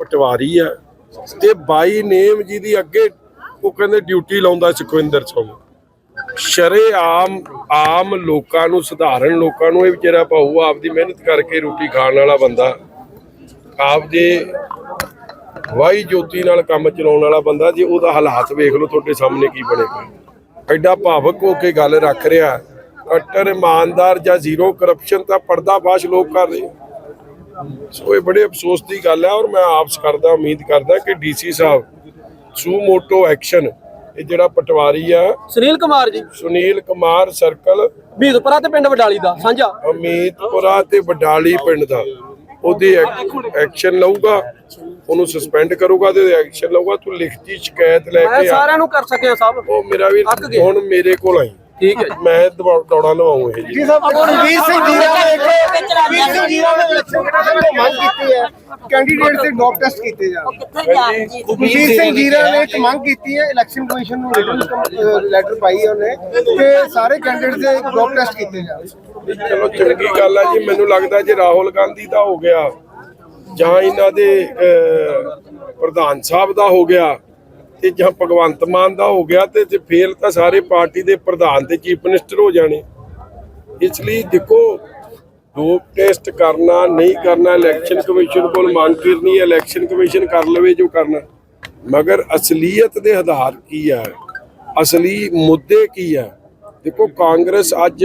ਪਟਵਾਰੀ ਆ। ਤੇ ਬਾਈ ਨੇਮ ਜੀ ਦੀ ਅੱਗੇ ਉਹ ਕਹਿੰਦੇ ਡਿਊਟੀ ਲਾਉਂਦਾ ਸੁਖਵਿੰਦਰ ਸਿੰਘ ਸ਼ਰੇ ਆਮ ਆਮ ਲੋਕਾਂ ਨੂੰ, ਸਧਾਰਨ ਲੋਕਾਂ ਨੂੰ ਇਹ ਵਿਚਾਰਾ ਭਾਊ ਆਪਦੀ ਮਿਹਨਤ ਕਰਕੇ ਰੋਟੀ ਖਾਣ ਵਾਲਾ ਬੰਦਾ, ਆਪਦੇ ਵਾਈ ਜੋਤੀ ਨਾਲ ਕੰਮ ਚਲਾਉਣ ਵਾਲਾ ਬੰਦਾ, ਜੇ ਉਹਦਾ ਹਾਲਾਤ ਵੇਖ ਲਓ ਤੁਹਾਡੇ ਸਾਹਮਣੇ ਕੀ ਬਣੇਗਾ ਐਡਾ ਭਾਵਕ ਹੋ ਕੇ ਗੱਲ ਰੱਖ ਰਿਹਾ। ਅਟਰ ਇਮਾਨਦਾਰ ਜਾਂ ਜ਼ੀਰੋ ਕਰਪਸ਼ਨ ਤਾਂ ਪਰਦਾਫਾਸ਼ ਲੋਕ ਕਰ ਰਹੇ। ਸੋ ਇਹ ਬੜੇ ਅਫਸੋਸ ਦੀ ਗੱਲ ਹੈ ਔਰ ਮੈਂ ਆਪਸ ਕਰਦਾ ਉਮੀਦ ਕਰਦਾ ਕਿ ਡੀਸੀ ਸਾਹਿਬ ਸੂ ਮੋਟੋ ਐਕਸ਼ਨ ਇਹ ਜਿਹੜਾ ਪਟਵਾਰੀ ਆ ਸੁਨੀਲ ਕੁਮਾਰ ਜੀ। ਸੁਨੀਲ ਕੁਮਾਰ ਸਰਕਲ ਬੀਦਪੁਰਾ ਤੇ ਪਿੰਡ ਵਡਾਲੀ ਦਾ ਸਾਂਝਾ। ਅਮੀਤਪੁਰਾ ਤੇ ਬਡਾਲੀ ਪਿੰਡ ਦਾ। ਉਹਦੀ ਐਕਸ਼ਨ ਲਊਗਾ ਉਹਨੂੰ ਸਸਪੈਂਡ ਕਰੂਗਾ ਤੇ ਐਕਸ਼ਨ ਲਊਗਾ। ਤੂੰ ਲਿਖਤੀ ਸ਼ਿਕਾਇਤ ਲੈ ਕੇ ਆ। ਸਾਰਿਆਂ ਨੂੰ ਕਰ ਸਕਿਆ ਸਭ। ਉਹ ਮੇਰਾ ਵੀ। ਹੁਣ ਮੇਰੇ ਕੋਲ ਆਈ। ਠੀਕ ਹੈ ਮੈਂ ਦੌੜਾਂ ਲਵਾਉਂ ਇਹ ਜੀ। ਜੀ ਸਾਹਿਬ ਵੀਰ ਸਿੰਘ ਜੀਰਾ ਨੇ ਇੱਕ ਵੀਰ ਸਿੰਘ ਜੀਰਾ ਨੇ ਇਲੈਕਸ਼ਨ ਕਮਿਸ਼ਨ ਤੋਂ ਮੰਗ ਕੀਤੀ ਹੈ ਕੈਂਡੀਡੇਟ ਦੇ ਡੋਪ ਟੈਸਟ ਕੀਤੇ ਜਾਣ। ਵੀਰ ਸਿੰਘ ਜੀਰਾ ਨੇ ਇੱਕ ਮੰਗ ਕੀਤੀ ਹੈ ਇਲੈਕਸ਼ਨ ਕਮਿਸ਼ਨ ਨੂੰ ਰਿਟਨ ਲੈਟਰ ਪਾਈ ਹੈ ਉਹਨੇ ਕਿ ਸਾਰੇ ਕੈਂਡੀਡੇਟ ਦੇ ਡੋਪ ਟੈਸਟ ਕੀਤੇ ਜਾਣ। ਚਲੋ ਚੰਗੀ ਗੱਲ ਹੈ ਜੀ। ਮੈਨੂੰ ਲੱਗਦਾ ਜੇ ਰਾਹੁਲ ਗਾਂਧੀ ਦਾ ਹੋ ਗਿਆ ਜਾਂ ਇਹਨਾਂ ਦੇ ਪ੍ਰਧਾਨ ਸਾਹਿਬ ਦਾ ਹੋ ਗਿਆ ਤੇ ਜਾਂ ਭਗਵੰਤ ਮਾਨ ਦਾ ਹੋ ਗਿਆ ਤੇ ਤੇ ਫੇਲ ਤਾਂ ਸਾਰੇ ਪਾਰਟੀ ਦੇ ਪ੍ਰਧਾਨ ਤੇ ਚੀਫ ਮਿਨਿਸਟਰ ਹੋ ਜਾਣੇ। ਇਸ ਲਈ ਦੇਖੋ ਡੋਪ ਟੈਸਟ ਕਰਨਾ, ਨਹੀਂ ਕਰਨਾ ਇਲੈਕਸ਼ਨ ਕਮਿਸ਼ਨ ਕੋਲ ਮੰਗ ਕਰਨੀ ਹੈ ਇਲੈਕਸ਼ਨ ਕਮਿਸ਼ਨ ਕਰ ਲਵੇ ਜੋ ਕਰਨਾ। ਮਗਰ ਅਸਲੀਅਤ ਦੇ ਆਧਾਰ ਕੀ ਹੈ ਅਸਲੀ ਮੁੱਦੇ ਕੀ ਹੈ ਦੇਖੋ, ਕਾਂਗਰਸ ਅੱਜ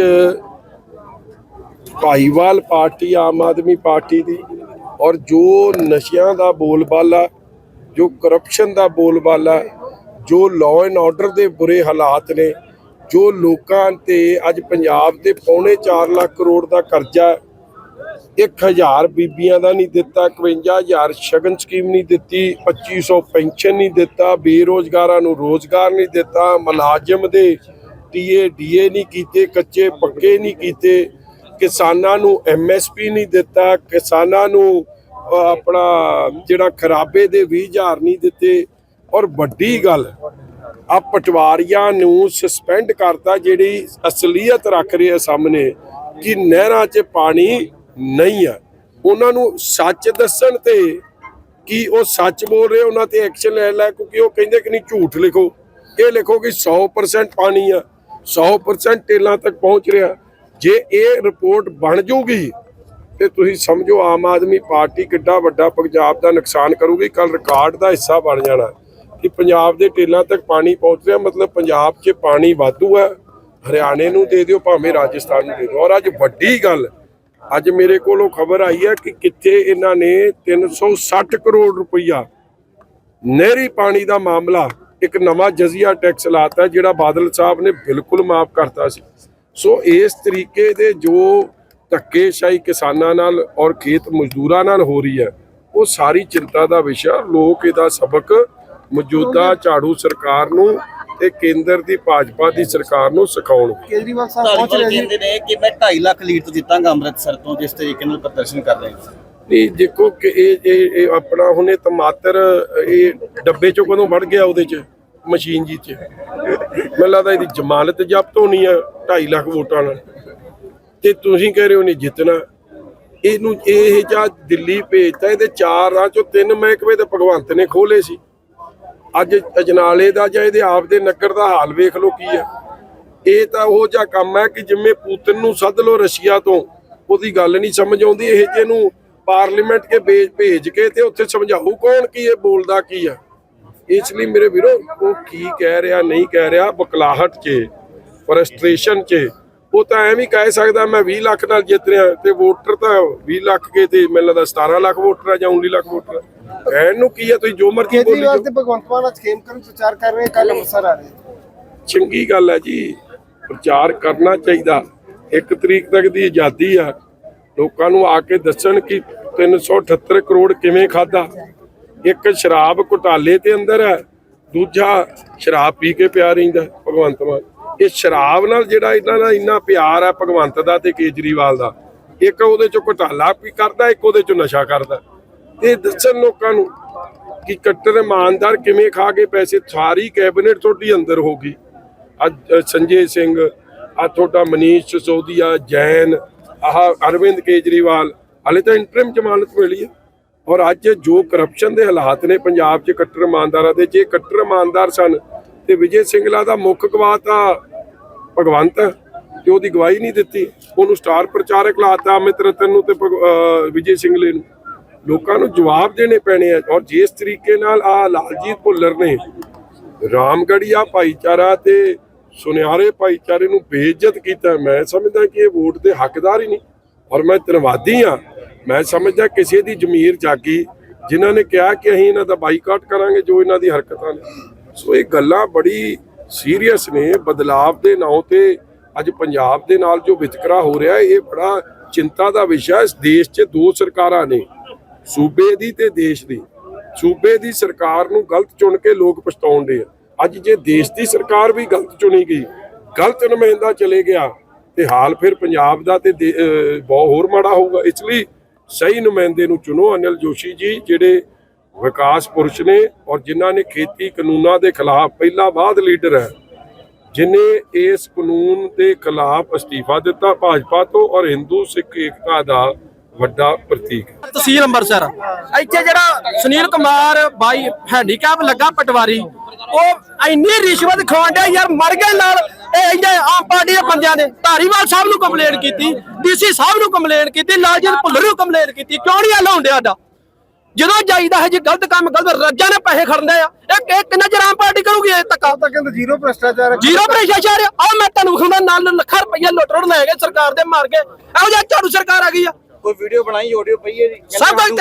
ਭਾਈਵਾਲ ਪਾਰਟੀ, ਆਮ ਆਦਮੀ ਪਾਰਟੀ ਦੀ ਔਰ ਜੋ ਨਸ਼ਿਆਂ ਦਾ ਬੋਲਬਾਲਾ ਜੋ ਕਰਪਸ਼ਨ ਦਾ ਬੋਲਬਾਲਾ, ਜੋ ਲਾਅ ਐਂਡ ਆਰਡਰ ਦੇ ਬੁਰੇ ਹਾਲਾਤ ਨੇ, ਜੋ ਲੋਕਾਂ ਤੇ ਅੱਜ ਪੰਜਾਬ ਦੇ ਪੌਣੇ 4 ਲੱਖ ਕਰੋੜ ਦਾ ਕਰਜ਼ਾ 1000 ਬੀਬੀਆਂ ਦਾ ਨਹੀਂ ਦਿੱਤਾ 51000 ਸ਼ਗਨ ਸਕੀਮ ਨਹੀਂ ਦਿੱਤੀ 2500 ਪੈਨਸ਼ਨ ਨਹੀਂ ਦਿੱਤਾ, ਬੇਰੋਜ਼ਗਾਰਾਂ ਨੂੰ ਰੋਜ਼ਗਾਰ ਨਹੀਂ ਦਿੱਤਾ, ਮੁਲਾਜ਼ਮ ਦੇ ਟੀਏ ਡੀਏ ਨਹੀਂ ਕੀਤੇ, ਕੱਚੇ ਪੱਕੇ ਨਹੀਂ ਕੀਤੇ, ਕਿਸਾਨਾਂ ਨੂੰ ਐਮਐਸਪੀ ਨਹੀਂ ਦਿੱਤਾ, ਕਿਸਾਨਾਂ ਨੂੰ ਆਪਣਾ ਜਿਹੜਾ ਖਰਾਬੇ ਦੇ 20000 ਨਹੀਂ ਦਿੱਤੇ, ਔਰ ਵੱਡੀ ਗੱਲ ਆ ਪਟਵਾਰੀਆਂ ਨੂੰ ਸਸਪੈਂਡ ਕਰਤਾ ਜਿਹੜੀ ਅਸਲੀਅਤ ਰੱਖ ਰਹੇ ਆ ਸਾਹਮਣੇ ਕਿ ਨਹਿਰਾਂ 'ਚ ਪਾਣੀ ਨਹੀਂ ਆ। ਉਹਨਾਂ ਨੂੰ ਸੱਚ ਦੱਸਣ ਤੇ ਕਿ ਉਹ ਸੱਚ ਬੋਲ ਰਹੇ, ਉਹਨਾਂ ਤੇ ਐਕਸ਼ਨ ਲੈ ਲੈ, ਕਿਉਂਕਿ ਉਹ ਕਹਿੰਦੇ ਕਿ ਨਹੀਂ ਝੂਠ ਲਿਖੋ। ਇਹ ਲਿਖੋ ਕਿ 100% ਪਾਣੀ ਆ 100% ਟੇਲਾਂ ਤੱਕ ਪਹੁੰਚ ਰਿਹਾ। ਜੇ ਇਹ ਰਿਪੋਰਟ ਬਣ ਜੂਗੀ ਤੇ ਤੁਸੀਂ ਸਮਝੋ ਆਮ ਆਦਮੀ ਪਾਰਟੀ ਕਿੱਡਾ ਵੱਡਾ ਪੰਜਾਬ ਦਾ ਨੁਕਸਾਨ ਕਰੂਗੀ ਕੱਲ ਰਿਕਾਰਡ ਦਾ ਹਿੱਸਾ ਬਣ ਜਾਣਾ ਕਿ ਪੰਜਾਬ ਦੇ ਟੇਲਾਂ ਤੱਕ ਪਾਣੀ ਪਹੁੰਚ ਰਿਹਾ, ਮਤਲਬ ਪੰਜਾਬ 'ਚ ਪਾਣੀ ਵਾਧੂ ਹੈ, ਹਰਿਆਣੇ ਨੂੰ ਦੇ ਦਿਓ, ਭਾਵੇਂ ਰਾਜਸਥਾਨ ਨੂੰ ਦੇ ਦਿਓ। ਔਰ ਅੱਜ ਵੱਡੀ ਗੱਲ, ਅੱਜ ਮੇਰੇ ਕੋਲੋਂ ਖਬਰ ਆਈ ਹੈ ਕਿ ਕਿੱਥੇ ਇਹਨਾਂ ਨੇ 360 ਕਰੋੜ ਰੁਪਈਆ ਨਹਿਰੀ ਪਾਣੀ ਦਾ ਮਾਮਲਾ, ਇੱਕ ਨਵਾਂ ਜਜ਼ੀਆ ਟੈਕਸ ਲਾਤਾ ਜਿਹੜਾ ਬਾਦਲ ਸਾਹਿਬ ਨੇ ਬਿਲਕੁਲ ਮਾਫ ਕਰਤਾ ਸੀ। ਸੋ ਇਸ ਤਰੀਕੇ ਦੇ ਜੋ ਧੱਕੇਸ਼ਾਹੀ ਕਿਸਾਨਾਂ ਨਾਲ ਔਰ ਖੇਤ ਮਜ਼ਦੂਰਾਂ ਨਾਲ ਹੋ ਰਹੀ ਹੈ। ਉਹ ਸਾਰੀ ਚਿੰਤਾ ਦਾ ਵਿਸ਼ਾ ਲੋਕ ਇਹਦਾ ਸਬਕ ਮੌਜੂਦਾ ਝਾੜੂ ਸਰਕਾਰ ਨੂੰ ਤੇ ਕੇਂਦਰ ਦੀ ਭਾਜਪਾ ਦੀ ਸਰਕਾਰ ਨੂੰ ਸਿਖਾਉਣਗੇ ਕੇਜਰੀਵਾਲ ਸਾਹਿਬ ਪਹੁੰਚ ਧਾਲੀਵਾਲ ਰਹੇ ਜੀ? ਕਹਿੰਦੇ ਨੇ ਕਿ ਮੈਂ 2.5 ਲੱਖ ਲੀਡ ਤੋਂ ਜਿੱਤਾਂਗਾ ਅੰਮ੍ਰਿਤਸਰ ਤੋਂ ਜਿਸ ਤਰੀਕੇ ਨਾਲ ਪ੍ਰਦਰਸ਼ਨ ਕਰ ਰਹੇ ਨਹੀਂ ਦੇਖੋ ਕਿ ਇਹ ਇਹ ਇਹ ਆਪਣਾ ਹੁਣੇ ਟਮਾਟਰ ਇਹ ਡੱਬੇ ਚੋਂ ਕਦੋਂ ਵੜ ਗਿਆ ਉਹਦੇ ਚ ਮਸ਼ੀਨ ਜੀ ਚ? ਮੈਨੂੰ ਲੱਗਦਾ ਇਹਦੀ ਜ਼ਮਾਨਤ ਜ਼ਬਤ ਹੋਣੀ ਆ 2.5 ਲੱਖ ਵੋਟਾਂ ਨਾਲ। ਤੇ ਤੁਸੀਂ ਕਹਿ ਰਹੇ ਹੋ ਨਹੀਂ ਜਿੱਤਣਾ। ਇਹਨੂੰ ਇਹ ਜਾਂ ਦਿੱਲੀ ਭੇਜਤਾ, ਇਹਦੇ ਚਾਰ ਰਾਹ ਚੋਂ ਤਿੰਨ ਮਹਿਕਮੇ ਤੇ ਭਗਵੰਤ ਨੇ ਖੋਲੇ ਸੀ। ਅੱਜ ਅਜਨਾਲੇ ਦਾ ਜਾਂ ਇਹਦੇ ਆਪ ਦੇ ਨਗਰ ਦਾ ਹਾਲ ਵੇਖ ਲਓ ਕੀ ਹੈ ਇਹ ਤਾਂ ਉਹ ਜਿਹਾ ਕੰਮ ਹੈ ਕਿ ਜਿਵੇਂ ਪੂਤਨ ਨੂੰ ਸੱਦ ਲਓ ਰਸ਼ੀਆ ਤੋਂ, ਉਹਦੀ ਗੱਲ ਨਹੀਂ ਸਮਝ ਆਉਂਦੀ। ਇਹ ਜਿਹਨੂੰ ਪਾਰਲੀਮੈਂਟ ਕੇ ਭੇਜ ਭੇਜ ਕੇ ਤੇ ਉੱਥੇ ਸਮਝਾਊ ਕੌਣ ਕੀ ਇਹ ਬੋਲਦਾ ਕੀ ਆ। ਇਸ ਲਈ ਮੇਰੇ ਵੀਰੋ, ਉਹ ਕੀ ਕਹਿ ਰਿਹਾ, ਨਹੀਂ ਕਹਿ ਰਿਹਾ, ਬਕਲਾਹਟ 'ਚ ਫਰਸਟ੍ਰੇਸ਼ਨ 'ਚ ਉਹ ਤਾਂ ਐਵੇਂ ਹੀ ਕਹਿ ਸਕਦਾ ਮੈਂ 20 ਲੱਖ ਨਾਲ ਜਿੱਤ ਰਿਹਾ ਤੇ ਵੋਟਰ ਤਾਂ 20 ਲੱਖ ਕੇ ਤੇ ਮੈਨੂੰ ਲੱਗਦਾ 17 ਲੱਖ ਵੋਟਰ ਆ ਜਾਂ 19 ਲੱਖ ਵੋਟਰ। ਕਹਿਣ ਨੂੰ ਕੀ ਆ ਤੁਸੀਂ ਜੋ ਮਰਜ਼ੀ ਬੋਲੀ ਜਾਓ। ਤੇ ਭਗਵੰਤ ਮਾਨ ਅੱਜ ਖੇਮ ਕਰਨ ਪ੍ਰਚਾਰ ਕਰ ਰਹੇ ਕੱਲ ਅੰਮ੍ਰਿਤਸਰ ਆ ਰਹੇ। ਚੰਗੀ ਗੱਲ ਹੈ ਜੀ ਪ੍ਰਚਾਰ ਕਰਨਾ ਚਾਹੀਦਾ। ਇੱਕ ਤਰੀਕ ਤੱਕ ਦੀ ਆਜ਼ਾਦੀ ਆ। ਲੋਕਾਂ ਨੂੰ ਆ ਕੇ ਦੱਸਣ ਕਿ 378 ਕਰੋੜ ਕਿਵੇਂ ਖਾਦਾ ਇੱਕ ਸ਼ਰਾਬ ਘੁਟਾਲੇ ਤੇ ਅੰਦਰ ਹੈ ਦੂਜਾ ਸ਼ਰਾਬ ਪੀ ਕੇ ਪਿਆ ਰਹਿੰਦਾ ਭਗਵੰਤ ਮਾਨ। ਇਹ ਸ਼ਰਾਬ ਨਾਲ ਜਿਹੜਾ ਇਹਨਾਂ ਦਾ ਇੰਨਾ ਪਿਆਰ ਹੈ ਭਗਵੰਤ ਦਾ ਤੇ ਕੇਜਰੀਵਾਲ ਦਾ, ਇੱਕ ਉਹਦੇ ਚੋਂ ਘੁਟਾਲਾ ਵੀ ਕਰਦਾ, ਇੱਕ ਉਹਦੇ ਚੋਂ ਨਸ਼ਾ ਕਰਦਾ। ਇਹ ਦੱਸਣ ਲੋਕਾਂ ਨੂੰ ਕਿ ਕੱਟਰ ਇਮਾਨਦਾਰ ਕਿਵੇਂ ਖਾ ਕੇ ਪੈਸੇ, ਸਾਰੀ ਕੈਬਨਿਟ ਤੁਹਾਡੀ ਅੰਦਰ ਹੋਗੀ ਅੱਜ ਸੰਜੇ ਸਿੰਘ, ਆ ਤੁਹਾਡਾ ਮਨੀਸ਼ ਸਿਸੋਦੀਆ, ਜੈਨ, ਆਹ ਅਰਵਿੰਦ ਕੇਜਰੀਵਾਲ, ਹਲੇ ਤਾਂ ਇੰਟਰਮ ਜ਼ਮਾਨਤ ਮਿਲੀ ਹੈ ਔਰ ਅੱਜ ਜੋ ਕਰਪਸ਼ਨ ਦੇ ਹਾਲਾਤ ਨੇ ਪੰਜਾਬ 'ਚ ਕੱਟਰ ਇਮਾਨਦਾਰਾਂ ਦੇ, ਜੇ ਕੱਟਰ ਇਮਾਨਦਾਰ ਸਨ ਤੇ ਵਿਜੇ ਸਿੰਗਲਾ ਦਾ ਮੁੱਖ ਗਵਾਹ ਤਾਂ ਭਗਵੰਤ, ਤੇ ਉਹਦੀ ਗਵਾਹੀ ਨਹੀਂ ਦਿੱਤੀ। ਉਹਨੂੰ ਸਟਾਰ ਪ੍ਰਚਾਰਕ ਲਾਤਾ ਅਮਿਤ ਰਤਨ ਨੂੰ ਤੇ ਵਿਜੇ ਸਿੰਗਲੇ ਨੂੰ। ਲੋਕਾਂ ਨੂੰ ਜਵਾਬ ਦੇਣੇ ਪੈਣੇ ਆ ਔਰ ਜਿਸ ਤਰੀਕੇ ਨਾਲ ਆ ਲਾਲਜੀਤ ਭੁੱਲਰ ਨੇ ਰਾਮਗੜੀਆ ਭਾਈਚਾਰਾ ਤੇ ਸੁਨਿਆਰੇ ਭਾਈਚਾਰੇ ਨੂੰ ਬੇਇੱਜ਼ਤ ਕੀਤਾ, ਮੈਂ ਸਮਝਦਾ ਕਿ ਇਹ ਵੋਟ ਦੇ ਹੱਕਦਾਰ ਹੀ ਨਹੀਂ। ਔਰ ਮੈਂ ਧੰਨਵਾਦੀ ਆ ਮੈਂ ਸਮਝਦਾ ਕਿਸੇ ਦੀ ਜ਼ਮੀਰ ਜਾਗੀ, ਜਿਨ੍ਹਾਂ ਨੇ ਕਿਹਾ ਕਿ ਅਸੀਂ ਇਹਨਾਂ ਦਾ ਬਾਈਕਾਟ ਕਰਾਂਗੇ ਜੋ ਇਹਨਾਂ ਦੀ ਹਰਕਤਾਂ ਨੇ। ਸੋ ਇਹ ਗੱਲਾਂ ਬੜੀ ਸੀਰੀਅਸ ਨੇ, ਬਦਲਾਵ ਦੇ ਨਾਂ ਤੇ ਅੱਜ ਪੰਜਾਬ ਦੇ ਨਾਲ ਜੋ ਵਿਤਕਰਾ ਹੋ ਰਿਹਾ ਇਹ ਬੜਾ ਚਿੰਤਾ ਦਾ ਵਿਸ਼ਾ ਹੈ। ਇਸ ਦੇਸ਼ 'ਚ ਦੋ ਸਰਕਾਰਾਂ ਨੇ, ਸੂਬੇ ਦੀ ਤੇ ਦੇਸ਼ ਦੀ। ਸੂਬੇ ਦੀ ਸਰਕਾਰ ਨੂੰ ਗਲਤ ਚੁਣ ਕੇ ਲੋਕ ਪਛਤਾਉਂਦੇ ਆ। ਅੱਜ ਜੇ ਦੇਸ਼ ਦੀ ਸਰਕਾਰ ਵੀ ਗਲਤ ਚੁਣੀ ਗਈ, ਗਲਤ ਨੁਮਾਇੰਦਾ ਚਲੇ ਗਿਆ, ਤੇ ਹਾਲ ਫਿਰ ਪੰਜਾਬ ਦਾ ਤੇ ਦੇ- ਬਹੁਤ ਹੋਰ ਮਾੜਾ ਹੋਊਗਾ। ਇਸ ਲਈ ਸਹੀ ਨੁਮਾਇੰਦੇ ਨੂੰ ਚੁਣੋ। ਅਨਿਲ ਜੋਸ਼ੀ ਜੀ, ਜਿਹੜੇ ਵਿਕਾਸ ਪੁਰਸ਼ ਨੇ ਔਰ ਜਿਨ੍ਹਾਂ ਨੇ ਖੇਤੀ ਕਾਨੂੰਨਾਂ ਦੇ ਖਿਲਾਫ ਪਹਿਲਾ ਬਾਅਦ ਲੀਡਰ ਹੈ, ਜਿਨੇ ਇਸ ਕਾਨੂੰਨ ਦੇ ਖਿਲਾਫ ਅਸਤੀਫਾ ਦਿੱਤਾ ਭਾਜਪਾ ਤੋਂ ਔਰ ਹਿੰਦੂ, ਸਿੱਖ ਏਕਤਾ ਦਾ ਵੱਡਾ ਪ੍ਰਤੀਕ ਤਹਿਸੀਲ ਅੰਮ੍ਰਿਤਸਰ। ਇੱਥੇ ਜਿਹੜਾ ਸੁਨੀਲ ਕੁਮਾਰ ਬਾਈ ਹੈਂਡੀਕੈਪ ਲੱਗਾ ਪਟਵਾਰੀ, ਉਹ ਇੰਨੀ ਰਿਸ਼ਵਤ ਖਵਾਉਂਦਾ ਯਾਰ ਮਰ ਗਏ ਨਾਲ। ਇਹ ਇੰਨੇ ਆਮ ਪਾਰਟੀ ਦੇ ਬੰਦਿਆਂ ਨੇ ਧਾਰੀਵਾਲ ਸਾਹਿਬ ਨੂੰ ਕੰਪਲੇਂਟ ਕੀਤੀ, ਡੀਸੀ ਸਾਹਿਬ ਨੂੰ ਕੰਪਲੇਂਟ ਕੀਤੀ, ਲਾਲਜੀਤ ਭੁੱਲਰ ਨੂੰ ਕੰਪਲੇਂਟ ਕੀਤੀ, ਕਿਉਂ ਨਹੀਂ ਹੱਲ ਹੁੰਦੇ ਜਦੋਂ ਜਾਈਦਾ ਹੈ ਜੀ ਗਲਤ ਕੰਮ ਗਲਤ ਰੱਜਾਂ ਨੇ ਪੈਸੇ ਖੜਦੇ ਆ। ਇਹ ਇਹ ਕਿੰਨਾ ਚਿਰ ਆਮ ਪਾਰਟੀ ਕਰੂਗੀ ਇਹ ਤੱਕ? ਤਾਂ ਕਹਿੰਦੇ ਜ਼ੀਰੋ ਭ੍ਰਸ਼ਟਾਚਾਰ ਹੈ। ਜੀਰੋ ਭ੍ਰਿਸ਼ਟਾਚਾਰ ਆ। ਮੈਂ ਤੁਹਾਨੂੰ ਵਿਖਾਉਂਦਾ ਨਾਲ ਲੱਖਾਂ ਰੁਪਈਆ ਲੁੱਟ ਰੁੱਟ ਲੈ ਗਏ ਸਰਕਾਰ ਦੇ ਮਾਰ ਕੇ। ਇਹੋ ਜਿਹਾ ਝਾੜੂ ਸਰਕਾਰ ਆ ਗਈ ਆ। ਕੋਈ ਵੀਡੀਓ ਬਣਾਈ ਆਡੀਓ ਪਈ ਹੈ ਜੀ? ਸਭ ਘਰ-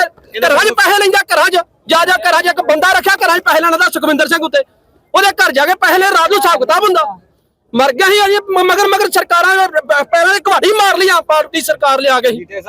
'ਚ ਪੈਸੇ ਲੈਂਦਾ ਘਰਾਂ 'ਚ। ਜਾ ਜਾ ਘਰਾਂ 'ਚ ਇੱਕ ਬੰਦਾ ਰੱਖਿਆ ਘਰਾਂ 'ਚ ਪੈਸੇ ਲੈਣ ਦਾ ਸੁਖਵਿੰਦਰ ਸਿੰਘ ਉੱਤੇ। ਉਹਦੇ ਘਰ ਜਾ ਕੇ ਪੈਸੇ ਲੈ ਰਾਜੂ ਹਿਸਾਬ ਕਿਤਾਬ ਹੁੰਦਾ। ਮਰ ਗਿਆ ਸੀ ਅਜੇ ਮਗਰ ਮਗਰ ਸਰਕਾਰਾਂ ਨੇ ਪ- ਪੈਰਾਂ ਦੀ ਕੁਹਾੜੀ ਮਾਰ ਲਈ ਪਾਰਟੀ ਸਰਕਾਰ ਲਿਆ ਕੇ ਸਾਹਿਬ